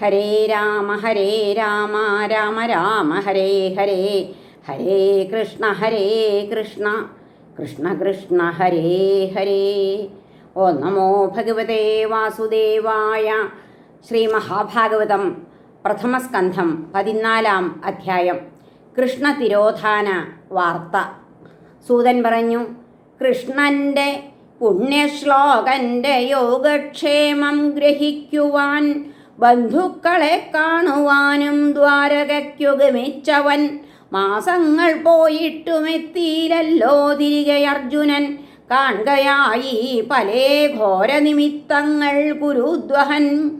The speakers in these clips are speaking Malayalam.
ഹരേ രാമ ഹരേ രാമ രാമ രാമ ഹരേ ഹരേ ഹരേ കൃഷ്ണ ഹരേ കൃഷ്ണ കൃഷ്ണ കൃഷ്ണ ഹരേ ഹരേ. ഓ നമോ ഭഗവതേ വാസുദേവായ ശ്രീ മഹാഭാഗവതം പ്രഥമസ്കന്ധം പതിനാലാം അധ്യായം. കൃഷ്ണ തിരോധാന വാർത്ത. സൂതൻ പറഞ്ഞു കൃഷ്ണന്റെ പുണ്യശ്ലോകന്റെ യോഗക്ഷേമം ഗ്രഹിക്കുവാൻ ബന്ധുക്കളെ കാണുവാനും ദ്വാരകയ്ക്കുഗമിച്ചവൻ മാസങ്ങൾ പോയിട്ടുമെത്തിയില്ലല്ലോ തിരികെ അർജുനൻ കാണുകയായി പലേ ഘോരനിമിത്തങ്ങൾ കുരുദ്വഹൻ.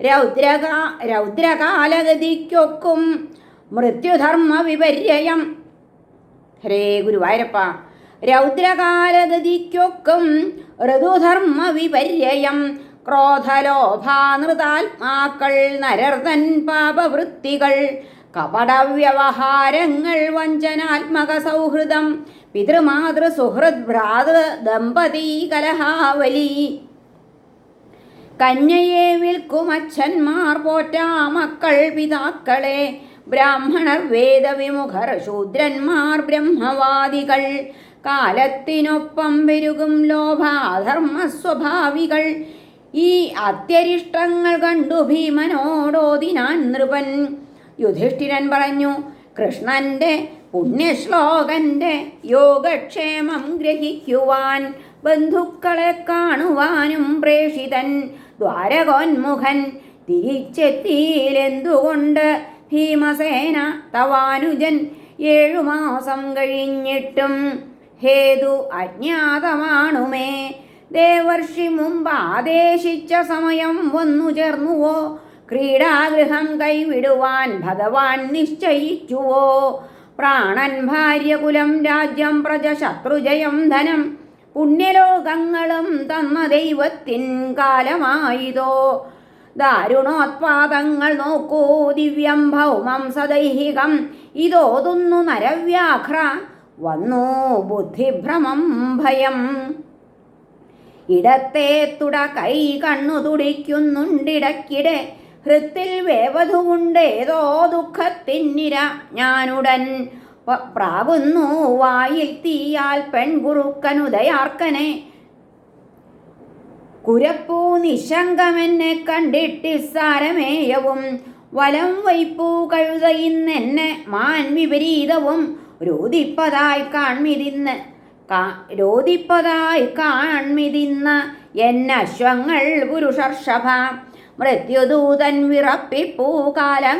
രൗദ്രകാ രൗദ്രകാലഗതിക്കൊക്കും മൃത്യുധർമ്മ വിപര്യം ഹരേ ഗുരുവായൂരപ്പ. രൗദ്രകാലഗതിക്കൊക്കും ഋതുധർമ്മ വിപര്യം ക്രോധലോഭാനൃതാത്മാക്കൾ നരർതൻ പാപവൃത്തികൾ കപടവ്യവഹാരങ്ങൾ വഞ്ചനാത്മക സൗഹൃദം പിതൃമാതൃ സുഹൃദ് ഭ്രാതൃ ദമ്പതി കലഹാവലി. കന്യയെ വിൽക്കുമച്ഛന്മാർ പോറ്റാ മക്കൾ പിതാക്കളെ ബ്രാഹ്മണർ വേദവിമുഖർ ശൂദ്രന്മാർ ബ്രഹ്മവാദികൾ. കാലത്തിനൊപ്പം പെരുകും ലോഭാധർമ്മ സ്വഭാവികൾ ഈ അത്യരിഷ്ടങ്ങൾ കണ്ടു ഭീമനോടോതിനാൻ നൃപൻ. യുധിഷ്ഠിരൻ പറഞ്ഞു കൃഷ്ണന്റെ പുണ്യശ്ലോകന്റെ യോഗക്ഷേമം ഗ്രഹിക്കുവാൻ ബന്ധുക്കളെ കാണുവാനും പ്രേഷിതൻ ദ്വാരകോന്മുഖൻ തിരിച്ചെത്തിയിലെന്തുകൊണ്ട് ഭീമസേന തവാനുജൻ ഏഴുമാസം കഴിഞ്ഞിട്ടും ഹേതു അജ്ഞാതമാണുമേ ദേവർഷി മുമ്പ് ആദേശിച്ച സമയം വന്നു ചേർന്നുവോ? ക്രീഡാഗൃഹം കൈവിടുവാൻ ഭഗവാൻ നിശ്ചയിച്ചുവോ? പ്രാണൻ ഭാര്യകുലം രാജ്യം പ്രജ ശത്രുജയം ധനം പുണ്യലോകങ്ങളും തന്ന ദൈവത്തിൻ കാലമായിതോ? ദാരുണോത്പാദങ്ങൾ നോക്കൂ ദിവ്യം ഭൗമം സദൈഹികം ഇതോതുന്നു നരവ്യാഘ്ര വന്നു ബുദ്ധിഭ്രമം ഭയം. ഇടത്തെ തുട കൈ കണ്ണു തുടിക്കുന്നുണ്ടിടക്കിടെ ഹൃത്തിൽ വേവധുവുണ്ടേതോ ദുഃഖത്തിന്നിര ഞാനുടൻ പ്രാവുന്നു. വായിൽ തീയാൽ പെൺകുറുക്കനുദയാർക്കനെ കുരപ്പൂ നിശങ്കമെന്നെ കണ്ടിട്ടിസാരമേയവും വലം വൈപ്പൂ കഴുതയിന്നെന്നെ മാൻ വിപരീതവും രൂതിപ്പതായി കാൺമിതിന്ന് കാ- കാൺമിതിന്ന കാൺമിതിന്ന് എന്നശ്വങ്ങൾ പുരുഷർഷഭ. മൃത്യുദൂതൻ വിറപ്പിപ്പൂ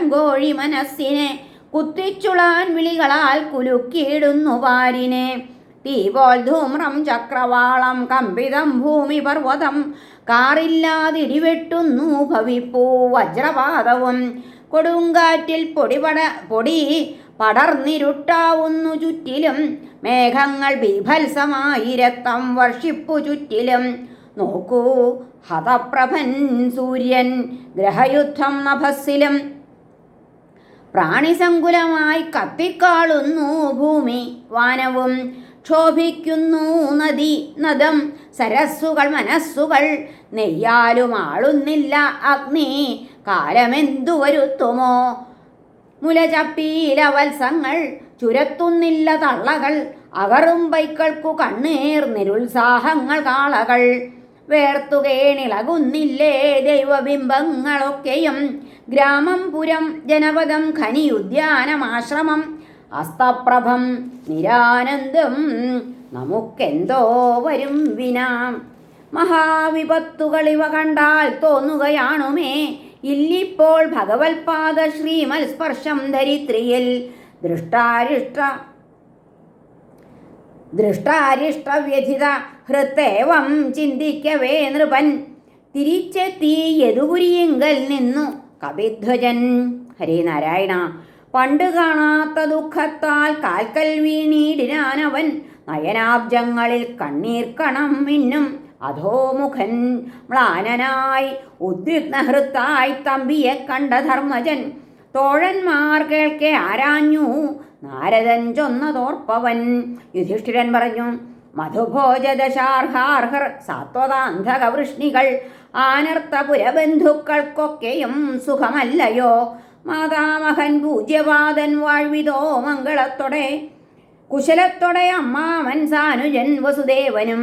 കോഴി മനസ്സിനെ കുത്തിച്ചുളാൻ വിളികളാൽ കുലുക്കിയിടുന്നു പാരിനെ തീപോൽ ധൂമ്രം ചക്രവാളം കമ്പിതം ഭൂമി പർവതം കാറില്ലാതിടിവെട്ടുന്നു ഭവിപ്പൂ വജ്രപാതവും കൊടുങ്കാറ്റിൽ പൊടിപട പൊടി പടർന്നിരുട്ടാവുന്നു ചുറ്റിലും മേഘങ്ങൾ ബീഭത്സമായി രക്തം വർഷിപ്പു ചുറ്റിലും. നോക്കൂ ഹതപ്രഭൻ സൂര്യൻ ഗ്രഹയുദ്ധം നഭസ്സിലും. പ്രാണിസങ്കുലമായി കത്തിക്കാളുന്നു ഭൂമി വാനവും. ക്ഷോഭിക്കുന്നു നദി നദം. സരസ്സുകൾ മനസ്സുകൾ നെയ്യാലും ആളുന്നില്ല അഗ്നി. കാലമെന്തു വരുത്തുമോ? മുലചപ്പീലവത്സങ്ങൾ ചുരത്തുന്നില്ല തള്ളകൾ. അകറും പൈക്കൾക്കു കണ്ണീർ നിരുത്സാഹങ്ങൾ കാളകൾ. വേർത്തുകേണിളകുന്നില്ലേ ദൈവബിംബങ്ങളൊക്കെയും. ഗ്രാമം പുരം ജനപദം ഖനിയുദ്യാനമാശ്രമം അസ്തപ്രഭം നിരാനന്ദം നമുക്കെന്തോ വരും വിനാം. മഹാവിപത്തുകൾ ഇവ കണ്ടാൽ തോന്നുകയാണുമേ. ഇല്ലിപ്പോൾ ഭഗവത്പാദ ശ്രീമൽ സ്പർശം ധരിത്രിയിൽ ദൃഷ്ടാരിഷ്ട ദൃഷ്ടാരിഷ്ടവ്യഥിത ഹൃത്തേവം ചിന്തിക്കവേ നൃപൻ. തിരിച്ചെത്തി യദുപുരിയെങ്കൽ നിന്നു കവിധ്വജൻ. ഹരേ നാരായണ. പണ്ട് കാണാത്ത ദുഃഖത്താൽ കാൽക്കൽ വീണീടിനാനവൻ. നയനാബ്ജങ്ങളിൽ കണ്ണീർ കണം മിന്നും അധോമുഖൻ മ്ലാനനായി ഉദ്വിഗ്നഹൃത്തായി തമ്പിയെ കണ്ട ധർമ്മജൻ തോഴന്മാർ കേൾക്കെ ആരാഞ്ഞു. നാരദൻ ചൊന്നതോർപ്പവൻ. യുധിഷ്ഠിരൻ പറഞ്ഞു മധുഭോജദശാർഹാർഹർ സാത്വതാന്ധകവൃഷ്ണികൾ ആനർത്തപുരബന്ധുക്കൾക്കൊക്കെയും സുഖമല്ലയോ? മാതാമഹൻ പൂജ്യവാദൻ വാഴ്വിതോ മംഗളത്തോടെ കുശലത്തോടെ അമ്മാമൻ സാനുജൻ വസുദേവനും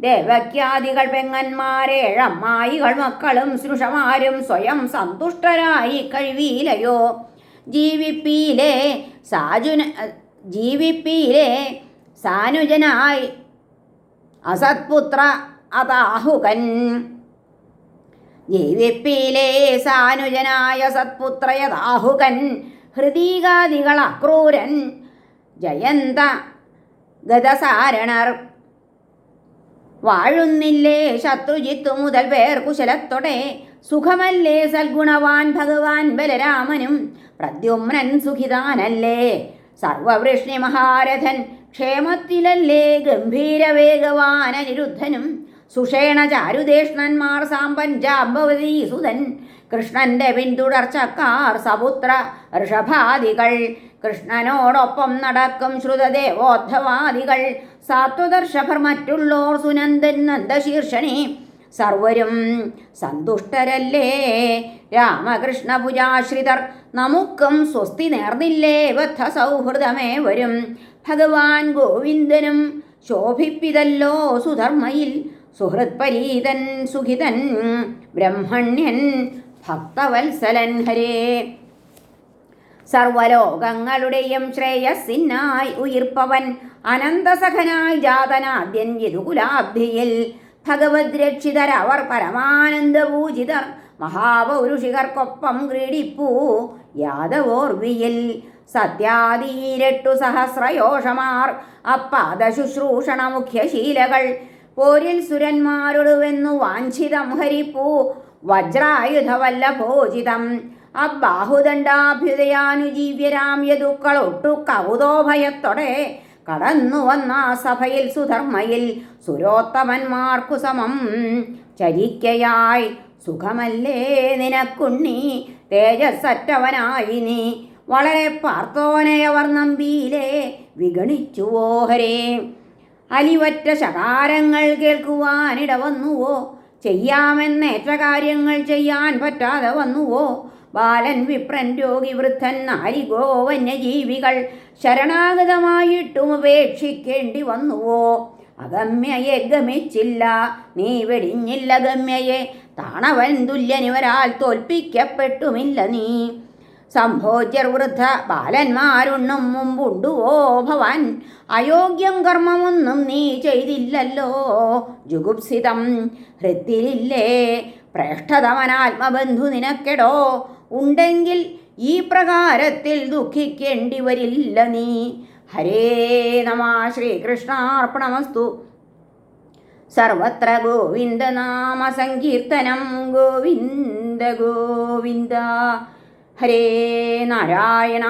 ദേവക്യാദികൾ പെങ്ങന്മാരേഴമ്മായികൾ മക്കളും സൃഷമാരും സ്വയം സന്തുഷ്ടരായി കഴിവിയിലയോ ജീവിപ്പിയിലെ സാജുന ജീവിപ്പിയിലെ സാനുജനായി അസത്പുത്ര അതാഹുകൻ. ജീവിപ്പിയിലെ സാനുജനായ സത്പുത്രയതാഹുകൻ ഹൃദീകാദികൾ അക്രൂരൻ. ജയന്ത ഗതസാരണർ വാഴുന്നില്ലേ ശത്രുജിത്തു മുതൽ പേർ കുശലത്തൊടെ. സുഖമല്ലേ സൽഗുണവാൻ ഭഗവാൻ ബലരാമനും. പ്രദ്യുമ്നൻ സുഖിതാനല്ലേ. സർവവൃഷ്ണി മഹാരഥൻ ക്ഷേമത്തിലല്ലേ ഗംഭീരവേഗവാൻ അനിരുദ്ധനും സുഷേണ ചാരുദേഷ്ണന്മാർ സാമ്പൻ ജാമ്പവതി സുതൻ കൃഷ്ണന്റെ പിന്തുടർച്ചക്കാർ സപുത്ര ഋഷഭാദികൾ. കൃഷ്ണനോടൊപ്പം നടക്കും ശ്രുതദേവോദ്ധവാദികൾ. സാത്വദർശഭർ മറ്റുള്ളോർ സുനന്ദൻ നന്ദശീർഷണി. സർവരും സന്തുഷ്ടരല്ലേ? രാമകൃഷ്ണ പൂജാശ്രിതർ നമുക്കും സ്വസ്തി നേർന്നില്ലേ? ബദ്ധ സൗഹൃദമേ വരും. ഭഗവാൻ ഗോവിന്ദനും ശോഭിപ്പിതല്ലോ സുധർമ്മയിൽ. സുഹൃത്പരീതൻ സുഖിതൻ ബ്രഹ്മണ്യൻ ഭക്തവത്സലൻ ഹരേ സർവലോകങ്ങളുടെയും ശ്രേയസ്സിനായി ഉയിർപ്പവൻ അനന്തസഖനായി ജാതനാദ്യൻ യദുകുലാബ്ധിയിൽ. ഭഗവത് രക്ഷിതരവർ പരമാനന്ദപൂജിതർ മഹാപൗരുഷികർക്കൊപ്പം ക്രീഡിപ്പൂ യാദവോർവിയിൽ. സത്യാദീരട്ടു സഹസ്രയോഷമാർ. അപ്പാദ ശുശ്രൂഷണ മുഖ്യശീലകൾ. പോരിൽ സുരന്മാരൊടുവെന്നു വാഞ്ചിതം ഹരിപ്പൂ. വജ്രായുധവല്ലഭോചിതം അബാഹുദണ്ഡാഭ്യുദയാനുജീവ്യരാം യദുക്കളൊട്ടു കൗതോഭയത്തോടെ കടന്നു വന്ന സഭയിൽ സുധർമ്മയിൽ സുരോത്തമന്മാർക്കു സമം. ചരിക്കയായി സുഖമല്ലേ നിനക്കുണ്ണി തേജസ്സറ്റവനായി നീ. വളരെ പാർത്തോനയവർ നമ്പിയിലെ വിഗണിച്ചുവോ ഹരേ അലിവറ്റ ശകാരങ്ങൾ കേൾക്കുവാനിട വന്നുവോ ചെയ്യാമെന്നേറ്റ കാര്യങ്ങൾ ചെയ്യാൻ പറ്റാതെ വന്നുവോ? ബാലൻ വിപ്രൻ രോഗി വൃദ്ധൻ നാരികോ വന്യജീവികൾ ശരണാഗതമായിട്ടും ഉപേക്ഷിക്കേണ്ടി വന്നുവോ? അഗമ്യയെ ഗമിച്ചില്ല നീ വെടിഞ്ഞില്ല ഗമ്യയെ. താണവൻ തുല്യനിവരാൽ തോൽപ്പിക്കപ്പെട്ടുമില്ല നീ. സംഭോജ്യർ വൃദ്ധ ബാലന്മാരുണ്ണും മുമ്പുണ്ടുവോ ഭവാൻ. അയോഗ്യം കർമ്മമൊന്നും നീ ചെയ്തില്ലല്ലോ. ജുഗുപ്സിതം ഹൃത്തിലില്ലേ പ്രേഷ്ഠതമനാത്മബന്ധു നിനക്കെടോ. ഉണ്ടെങ്കിൽ ഈ പ്രകാരത്തിൽ ദുഃഖിക്കേണ്ടി വരില്ല നീ. ഹരേ നമ ശ്രീകൃഷ്ണാർപ്പണമസ്തു. സർവത്ര ഗോവിന്ദനാമ സങ്കീർത്തനം. ഗോവിന്ദ ഗോവിന്ദ. ഹരേ നാരായണ.